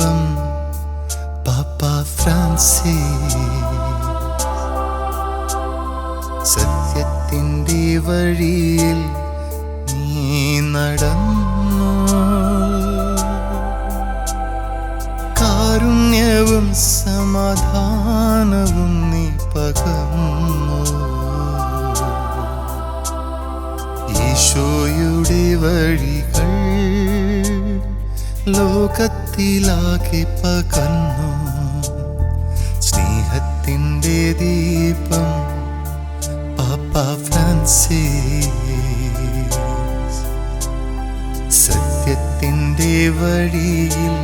ദീപം പാപ്പ ഫ്രാൻസി സത്യത്തിന്റെ വഴിയിൽ നീ നടന്നു. കാരുണ്യവും സമാധാനവും നീ പകന്നു ഈശോയുടെ വഴി ലോകത്തിലാകെ പകന്നു സ്നേഹത്തിന്റെ ദീപം പാപ്പ ഫ്രാൻസിസ്. സത്യത്തിന്റെ വഴിയിൽ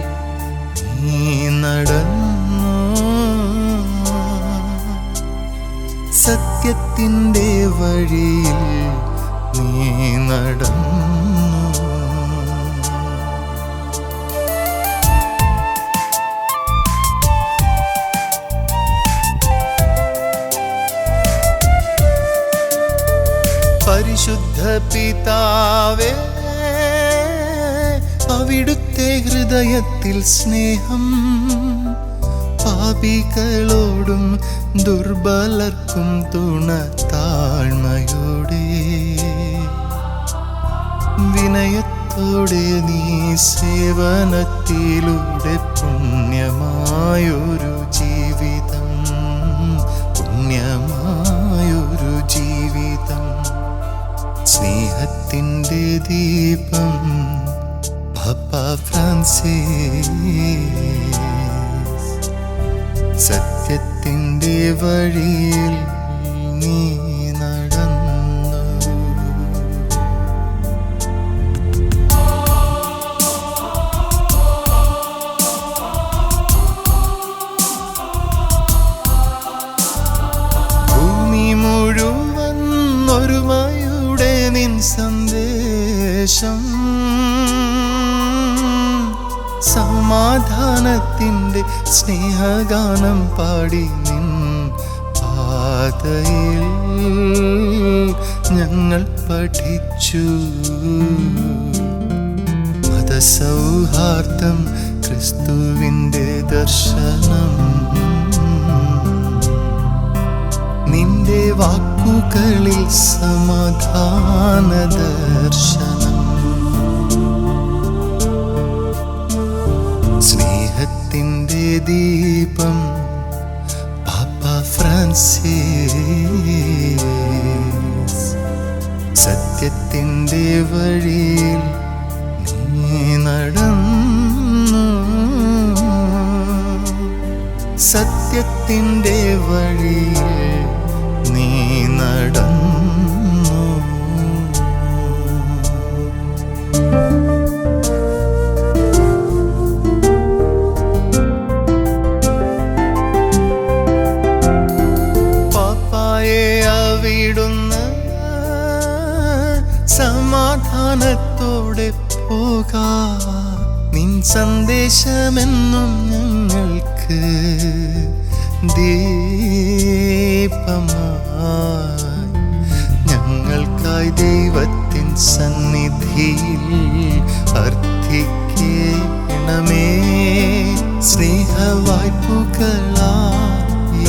നീ നടന്നു. സത്യത്തിന്റെ വഴിയിൽ നീ നടന്നു. പരിശുദ്ധ പിതാവേ അവിടുത്തെ ഹൃദയത്തിൽ സ്നേഹം പാപികളോടും ദുർബലർക്കും തുണ താഴ്മയോടെ വിനയത്തോടെ നീ സേവനത്തിലൂടെ സ്നേഹത്തിന്റെ ദീപം പപ്പ ഫ്രാൻസിസ്. സത്യത്തിന്റെ വഴിയിൽ നീ സന്ദേശം. സമാധാനത്തിന്റെ സ്നേഹഗാനം പാടി നിൻ പാതയിൽ ഞങ്ങൾ പഠിച്ചു. മതസൗഹാർദ്ദം ക്രിസ്തുവിന്റെ ദർശനം. നിന്റെ വാക്കുകളിൽ സമാധാന ദർശനം സ്നേഹത്തിന്റെ ദീപം പാപ്പ ഫ്രാൻസിസ് സത്യത്തിന്റെ വഴിയിൽ നീ നടന്നു. സത്യത്തിന്റെ വഴിയിൽ സമാധാനത്തോടെ പോകാ. നിൻ സന്ദേശമെന്നും ഞങ്ങൾക്ക് ദീപമായി ഞങ്ങൾക്കായി ദൈവത്തിൻ സന്നിധിയിൽ അർത്ഥിക്കണമേ സ്നേഹവായ്പുകളാ ഈ